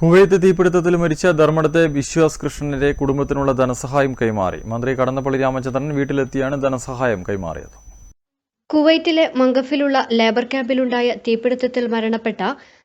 Kuwait തീപിടുത്തത്തിൽ മരിച്ച ധർമ്മടത്തെ വിശ്വാസ് കൃഷ്ണന്റെ കുടുംബത്തിനുള്ള ധനസഹായം കൈമാറി. മന്ത്രി കടന്നപ്പള്ളി രാമചന്ദ്രൻ വീട്ടിലെത്തിയാണ് ധനസഹായം കൈമാറിയത്. കുവൈറ്റിലെ മങ്കഫിലുള്ള ലേബർ ക്യാമ്പിലുണ്ടായ തീപിടുത്തത്തിൽ മരണപ്പെട്ട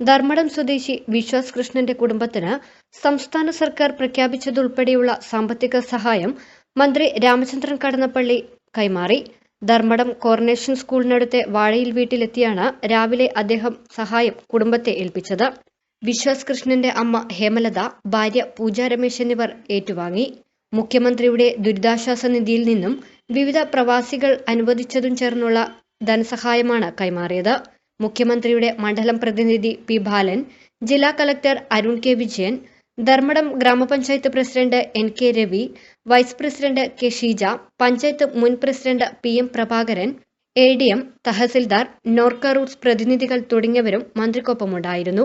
ധർമ്മടം സ്വദേശി വിശ്വാസ് കൃഷ്ണന്റെ കുടുംബത്തിന് സംസ്ഥാന സർക്കാർ പ്രഖ്യാപിച്ചതുൾപ്പെടെയുള്ള സാമ്പത്തിക സഹായം മന്ത്രി രാമചന്ദ്രൻ കടന്നപ്പള്ളി കൈമാറി. ധർമ്മടം കോർണേഷൻ സ്കൂളിനടുത്തെ വാഴയിൽ വീട്ടിലെത്തിയാണ് രാവിലെ അദ്ദേഹം സഹായം കുടുംബത്തെ ഏൽപ്പിച്ചത്. വിശ്വാസ് കൃഷ്ണന്റെ അമ്മ ഹേമലത ഭാര്യ പൂജ രമേശ് എന്നിവർ ഏറ്റുവാങ്ങി. മുഖ്യമന്ത്രിയുടെ ദുരിതാശ്വാസ നിധിയിൽ നിന്നും വിവിധ പ്രവാസികൾ അനുവദിച്ചതും ചേർന്നുള്ള ധനസഹായമാണ് കൈമാറിയത്. മുഖ്യമന്ത്രിയുടെ മണ്ഡലം പ്രതിനിധി പി ബാലൻ ജില്ലാ കലക്ടർ അരുൺ കെ വിജയൻ ധർമ്മടം ഗ്രാമപഞ്ചായത്ത് president N K Ravi vice president K Sheeja panchayat മുൻ president P M Prabhakaran A D M tahsildar Norka Roots പ്രതിനിധികൾ തുടങ്ങിയവരും മന്ത്രിക്കൊപ്പമുണ്ടായിരുന്നു.